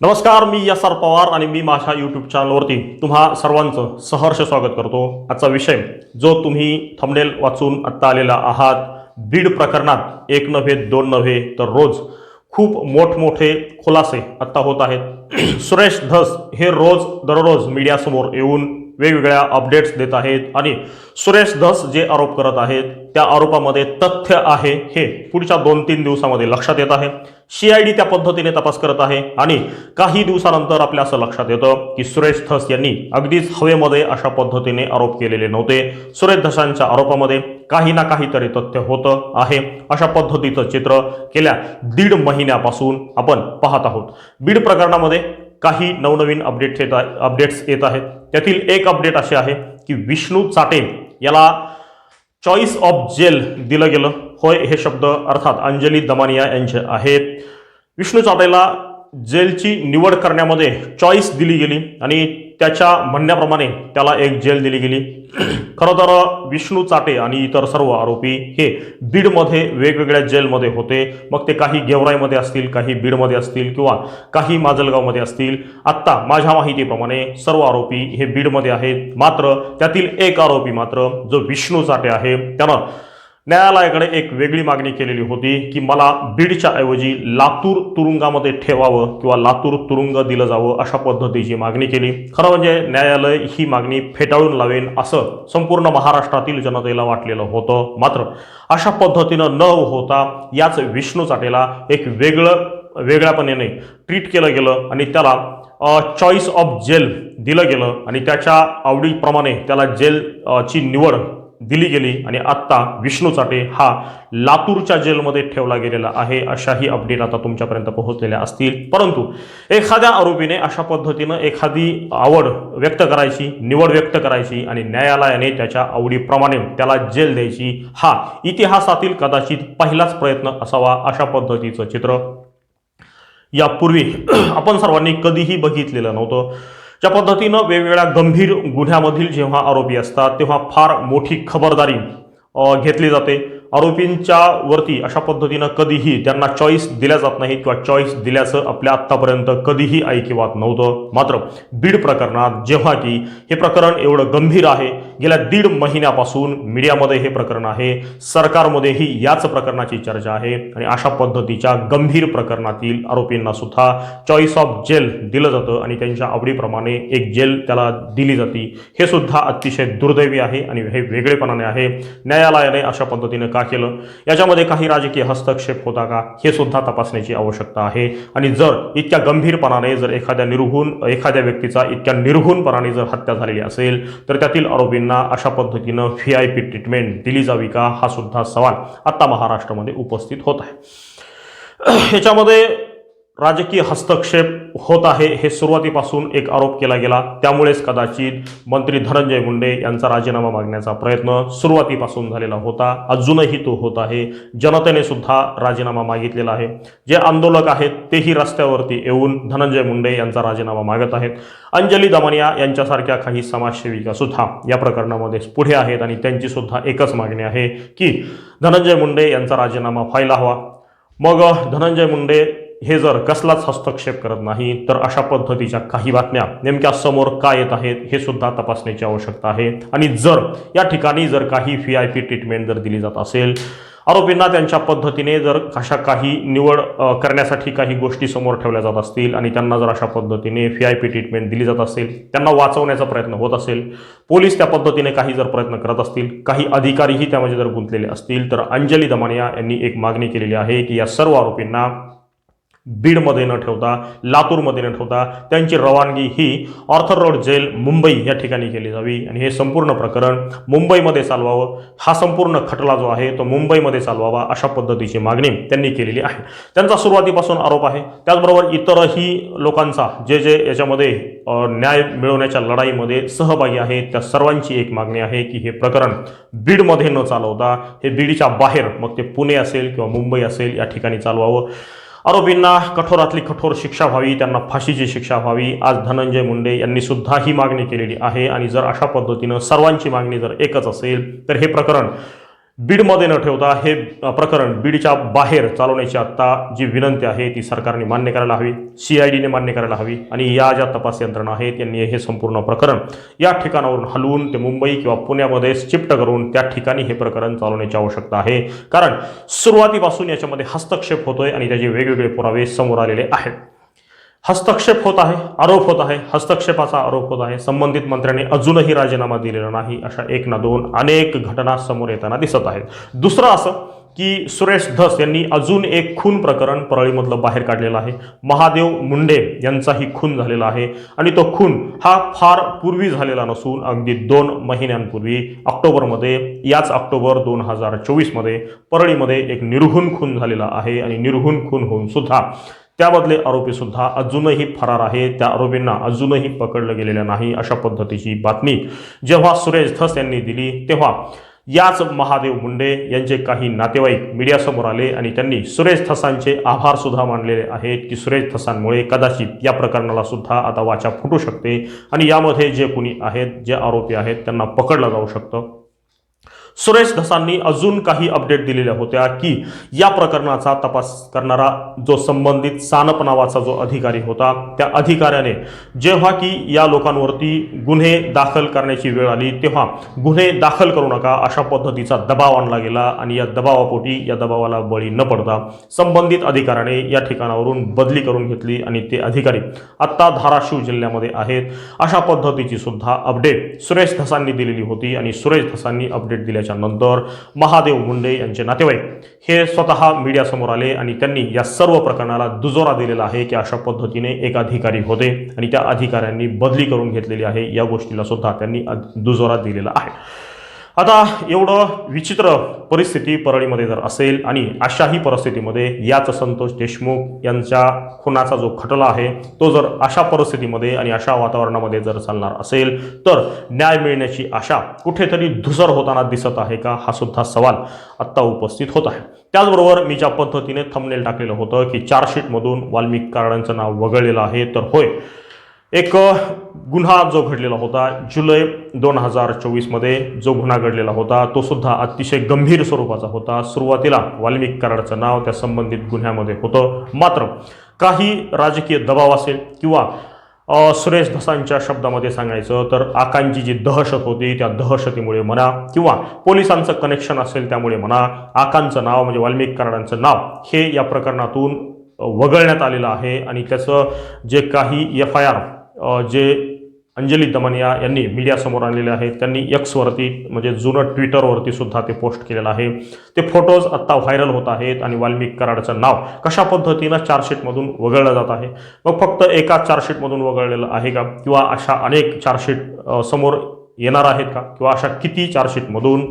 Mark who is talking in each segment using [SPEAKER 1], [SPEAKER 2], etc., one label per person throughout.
[SPEAKER 1] नमस्कार मी S R Pawar आणि मी माझ्या यूट्यूब चॅनलवरती तुम्हा सर्वांचं सहर्ष स्वागत करतो. आजचा विषय जो तुम्ही थंबनेल वाचून आत्ता आलेला आहात बीड प्रकरणात एक नव्हे दोन नव्हे तर रोज खूप मोठमोठे खुलासे आत्ता होत आहेत. सुरेश धस हे रोज दररोज मीडियासमोर येऊन वेगवेगळ्या अपडेट्स देत आहेत आणि सुरेश धस जे आरोप करत आहेत त्या आरोपामध्ये तथ्य आहे हे पुढच्या दोन तीन दिवसामध्ये लक्षात येत आहे. सीआयडी त्या पद्धतीने तपास करत आहे आणि काही दिवसानंतर आपल्या असं लक्षात येतं की सुरेश धस यांनी अगदीच हवेमध्ये अशा पद्धतीने आरोप केलेले नव्हते. सुरेश धसांच्या आरोपामध्ये काही ना काहीतरी तथ्य होतं आहे. अशा पद्धतीचं चित्र गेल्या दीड महिन्यापासून आपण पाहत आहोत. बीड प्रकरणामध्ये काही नवनवीन अपडेट्स येत आहे अपडेट्स येत आहेत. त्यातील एक अपडेट असे आहे की विष्णू चाटे याला चॉईस ऑफ जेल दिलं गेलं. होय हे शब्द अर्थात अंजली दमानिया यांचे आहेत. विष्णू चाटेला जेलची निवड करण्यामध्ये चॉईस दिली गेली आणि त्याच्या म्हणण्याप्रमाणे त्याला एक जेल दिली गेली. खरं तर विष्णू चाटे आणि इतर सर्व आरोपी हे बीडमध्ये वेगवेगळ्या जेलमध्ये होते. मग ते काही गेवराईमध्ये असतील काही बीडमध्ये असतील किंवा काही माजलगावमध्ये असतील. आत्ता माझ्या माहितीप्रमाणे सर्व आरोपी हे बीडमध्ये आहेत. मात्र त्यातील एक आरोपी मात्र जो विष्णू चाटे आहे त्यानं न्यायालयाकडे एक वेगळी मागणी केलेली होती की मला बीडच्या ऐवजी लातूर तुरुंगामध्ये ठेवावं किंवा लातूर तुरुंग दिलं जावं अशा पद्धतीची मागणी केली. खरं म्हणजे न्यायालय ही मागणी फेटाळून लावेन असं संपूर्ण महाराष्ट्रातील जनतेला वाटलेलं होतं. मात्र अशा पद्धतीनं न होता याच विष्णू चाटेला एक वेगळं वेगळ्यापणेने ट्रीट केलं गेलं आणि त्याला चॉईस ऑफ जेल दिलं गेलं आणि त्याच्या आवडीप्रमाणे त्याला जेल ची निवड दिली गेली आणि आत्ता विष्णू चाटे हा लातूरच्या जेलमध्ये ठेवला गेलेला आहे अशाही अपडेट आता तुमच्यापर्यंत पोहोचलेल्या असतील. परंतु एखाद्या आरोपीने अशा पद्धतीनं एखादी आवड व्यक्त करायची निवड व्यक्त करायची आणि न्यायालयाने त्याच्या आवडीप्रमाणे त्याला जेल द्यायची हा इतिहासातील कदाचित पहिलाच प्रयत्न असावा अशा पद्धतीचं चित्र यापूर्वी आपण सर्वांनी कधीही बघितलेलं नव्हतं. ज्या पद्धतीनं वेगवेगळ्या गंभीर गुन्ह्यामधील जेव्हा आरोपी असतात तेव्हा फार मोठी खबरदारी घेतली जाते. आरोपींच्या वरती अशा पद्धतीनं कधीही त्यांना चॉईस दिल्या जात नाही किंवा चॉईस दिल्याचं आपल्या आत्तापर्यंत कधीही ऐकिवात नव्हतं. मात्र बीड प्रकरणात जेव्हा की हे प्रकरण एवढं गंभीर आहे गेल्या दीड महिन्यापासून मीडियामध्ये हे प्रकरण आहे सरकारमध्येही याच प्रकरणाची चर्चा आहे आणि अशा पद्धतीच्या गंभीर प्रकरणातील आरोपींना सुद्धा चॉईस ऑफ जेल दिलं जातं आणि त्यांच्या आवडीप्रमाणे एक जेल त्याला दिली जाते. हे सुद्धा अतिशय दुर्दैवी आहे आणि हे वेगळेपणाने आहे. न्यायालयाने अशा पद्धतीने का केलं? याच्यामध्ये काही राजकीय हस्तक्षेप होता का? हे सुद्धा तपासण्याची आवश्यकता आहे. आणि जर इतक्या गंभीरपणाने जर एखाद्या निर्घुण एखाद्या व्यक्तीचा इतक्या निर्घुणपणाने जर हत्या झालेली असेल तर त्यातील आरोपींना अशा पद्धतीनं व्ही आय पी ट्रीटमेंट दिली जावी का? हा सुद्धा सवाल आता महाराष्ट्रामध्ये उपस्थित होत आहे. याच्यामध्ये राजकीय हस्तक्षेप होत आहे हे सुरुवातीपासून एक आरोप केला गेला. त्यामुळेच कदाचित मंत्री धनंजय मुंडे यांचा राजीनामा मागण्याचा प्रयत्न सुरुवातीपासून झालेला होता. अजूनही तो होत आहे. जनतेने सुद्धा राजीनामा मागितलेला आहे. जे आंदोलक आहेत तेही रस्त्यावरती येऊन धनंजय मुंडे यांचा राजीनामा मागत आहेत. अंजली दमनिया यांच्यासारख्या काही समाजसेविका सुद्धा या प्रकरणामध्ये पुढे आहेत आणि त्यांची सुद्धा एकच मागणी आहे की धनंजय मुंडे यांचा राजीनामा व्हायला हवा. मग धनंजय मुंडे हे जर कसलाच हस्तक्षेप करत नाही तर अशा पद्धतीच्या काही बातम्या नेमक्या समोर का येत आहेत हे सुद्धा तपासण्याची आवश्यकता आहे. आणि जर या ठिकाणी जर काही व्ही आय पी ट्रीटमेंट जर दिली जात असेल आरोपींना त्यांच्या पद्धतीने जर अशा काही निवड करण्यासाठी काही गोष्टी समोर ठेवल्या जात असतील आणि त्यांना जर अशा पद्धतीने व्ही आय पी ट्रीटमेंट दिली जात असेल त्यांना वाचवण्याचा प्रयत्न होत असेल पोलीस त्या पद्धतीने काही जर प्रयत्न करत असतील काही अधिकारीही त्यामध्ये जर गुंतलेले असतील तर अंजली दमानिया यांनी एक मागणी केलेली आहे की या सर्व आरोपींना बीडमध्ये न ठेवता लातूरमध्ये न ठेवता त्यांची रवानगी ही ऑर्थर रोड जेल मुंबई या ठिकाणी केली जावी. आणि हे संपूर्ण प्रकरण मुंबईमध्ये चालवावं हा संपूर्ण खटला जो आहे तो मुंबईमध्ये चालवावा अशा पद्धतीची मागणी त्यांनी केलेली आहे. त्यांचा सुरुवातीपासून आरोप आहे. त्याचबरोबर इतरही लोकांचा जे जे याच्यामध्ये न्याय मिळवण्याच्या लढाईमध्ये सहभागी आहेत त्या सर्वांची एक मागणी आहे की हे प्रकरण बीडमध्ये न चालवता हे बीडच्या बाहेर मग ते पुणे असेल किंवा मुंबई असेल या ठिकाणी चालवावं. आरोपींना कठोरातली कठोर शिक्षा व्हावी त्यांना फाशीची शिक्षा व्हावी. आज धनंजय मुंडे यांनी सुद्धा ही मागणी केलेली आहे. आणि जर अशा पद्धतीनं सर्वांची मागणी जर एकच असेल तर हे प्रकरण बीडमध्ये न ठेवता हे प्रकरण बीडच्या बाहेर चालवण्याची आत्ता जी विनंती आहे ती सरकारने मान्य करायला हवी सी आय डीने मान्य करायला हवी आणि या ज्या तपास यंत्रणा आहेत यांनी हे संपूर्ण प्रकरण या ठिकाणावरून हलवून ते मुंबई किंवा पुण्यामध्ये शिफ्ट करून त्या ठिकाणी हे प्रकरण चालवण्याची आवश्यकता आहे. कारण सुरुवातीपासून याच्यामध्ये हस्तक्षेप होतोय आणि त्याचे वेगवेगळे पुरावे समोर आलेले आहेत. हस्तक्षेप होत आहे आरोप होत आहे हस्तक्षेपाचा आरोप होत आहे. संबंधित मंत्र्यांनी अजूनही राजीनामा दिलेला नाही अशा एक ना दोन अनेक घटना समोर येताना दिसत आहेत. दुसरं असं की सुरेश धस यांनी अजून एक खून प्रकरण परळीमधलं बाहेर काढलेलं आहे. महादेव मुंडे यांचाही खून झालेला आहे आणि तो खून हा फार पूर्वी झालेला नसून अगदी दोन महिन्यांपूर्वी ऑक्टोबरमध्ये याच ऑक्टोबर दोन हजार चोवीसमध्ये परळीमध्ये एक निर्घुण खून झालेला आहे आणि निर्घुण खून होऊन सुद्धा त्यामधले आरोपी सुद्धा अजूनही फरार आहे. त्या आरोपींना अजूनही पकडलं गेलेलं नाही अशा पद्धतीची बातमी जेव्हा सुरेश धस यांनी दिली तेव्हा याच महादेव मुंडे यांचे काही नातेवाईक मीडियासमोर आले आणि त्यांनी सुरेश थसांचे आभार सुद्धा मानलेले आहेत की सुरेश थसांमुळे कदाचित या प्रकरणाला सुद्धा आता वाचा फुटू शकते आणि यामध्ये जे कुणी आहेत जे आरोपी आहेत त्यांना पकडलं जाऊ शकतं. सुरेश धसांनी अजून काही अपडेट दिलेल्या होत्या की या प्रकरणाचा तपास करणारा जो संबंधित सानप नावाचा जो अधिकारी होता त्या अधिकाऱ्याने जेव्हा की या लोकांवरती गुन्हे दाखल करण्याची वेळ आली तेव्हा गुन्हे दाखल करू नका अशा पद्धतीचा दबाव आणला गेला आणि या दबावापोटी या दबावाला बळी न पडता संबंधित अधिकाऱ्याने या ठिकाणावरून बदली करून घेतली आणि ते अधिकारी आत्ता धाराशिव जिल्ह्यामध्ये आहेत. अशा पद्धतीची सुद्धा अपडेट सुरेश धसांनी दिलेली होती आणि सुरेश धसांनी अपडेट दिल्याच्या नंतर महादेव मुंडे यांचे नातेवाईक. हे स्वतः मीडियासमोर आले आणि त्यांनी या सर्व प्रकरणाला दुजोरा दिलेला आहे की अशा पद्धतीने एक अधिकारी होते आणि त्या अधिकाऱ्यांनी बदली करून घेतलेली आहे या गोष्टीला सुद्धा त्यांनी दुजोरा दिलेला आहे. आता एवढं विचित्र परिस्थिती परळीमध्ये जर असेल आणि अशाही परिस्थितीमध्ये याच संतोष देशमुख यांच्या खुनाचा जो खटला आहे तो जर अशा परिस्थितीमध्ये आणि अशा वातावरणामध्ये जर चालणार असेल तर न्याय मिळण्याची आशा कुठेतरी धुसर होताना दिसत आहे का हा सुद्धा सवाल आत्ता उपस्थित होत आहे. त्याचबरोबर मी ज्या पद्धतीने थंबनेल टाकलेलं होतं की चार्जशीटमधून वाल्मिक कारणांचं नाव वगळलेलं आहे तर होय एक गुन्हा जो घडलेला होता जुलै दोन हजार चोवीसमध्ये जो गुन्हा घडलेला होता तो सुद्धा अतिशय गंभीर स्वरूपाचा होता. सुरुवातीला वाल्मिक कराडचं नाव त्या संबंधित गुन्ह्यामध्ये होतं. मात्र काही राजकीय दबाव असेल किंवा सुरेश धसांच्या शब्दामध्ये सांगायचं तर आकांची जी दहशत होती त्या दहशतीमुळे म्हणा किंवा पोलिसांचं कनेक्शन असेल त्यामुळे म्हणा आकांचं नाव म्हणजे वाल्मिक कराडांचं नाव हे या प्रकरणातून वगळण्यात आलेलं आहे. आणि त्याचं जे काही F I R J Anjali Damania यांनी मीडियासमोर आणलेले आहेत त्यांनी एक्सवरती म्हणजे जुनं ट्विटरवरती सुद्धा ते पोस्ट केलेलं आहे. ते फोटोज आत्ता व्हायरल होत आहेत आणि वाल्मिक कराडचं नाव कशा पद्धतीनं चार्जशीटमधून वगळलं जात आहे? मग फक्त एका चार्जशीटमधून वगळलेलं आहे का? किंवा अशा अनेक चार्जशीट समोर येणार आहेत का? किंवा अशा किती चार्जशीटमधून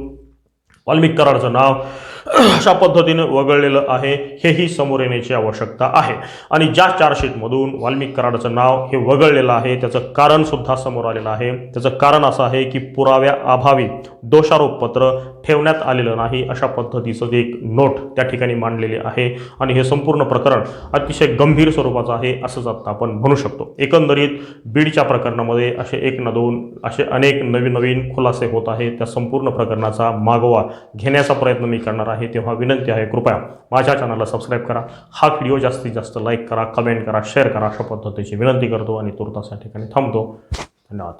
[SPEAKER 1] वाल्मिक कराडचं नाव अशा पद्धतीने वगळलेलं आहे हेही समोर येण्याची आवश्यकता आहे. आणि ज्या चार्जशीटमधून वाल्मिक कराडाचं नाव हे वगळलेलं आहे त्याचं कारणसुद्धा समोर आलेलं आहे. त्याचं कारण असं आहे की पुराव्या अभावी दोषारोपपत्र ठेवण्यात आलेलं नाही अशा पद्धतीचं एक नोट त्या ठिकाणी मांडलेली आहे. आणि हे संपूर्ण प्रकरण अतिशय गंभीर स्वरूपाचं आहे असंच आता आपण म्हणू शकतो. एकंदरीत बीडच्या प्रकरणामध्ये असे एक ना दोन असे अनेक नवीन नवीन खुलासे होत आहेत. त्या संपूर्ण प्रकरणाचा मागोवा घेण्याचा प्रयत्न मी करणार आहे. आहे तेव्हा विनंती आहे कृपया माझ्या चॅनलला सबस्क्राईब करा. हा व्हिडिओ जास्तीत जास्त लाईक करा कमेंट करा शेअर करा अशा पद्धतीची विनंती करतो आणि तुर्तास या ठिकाणी थांबतो. धन्यवाद.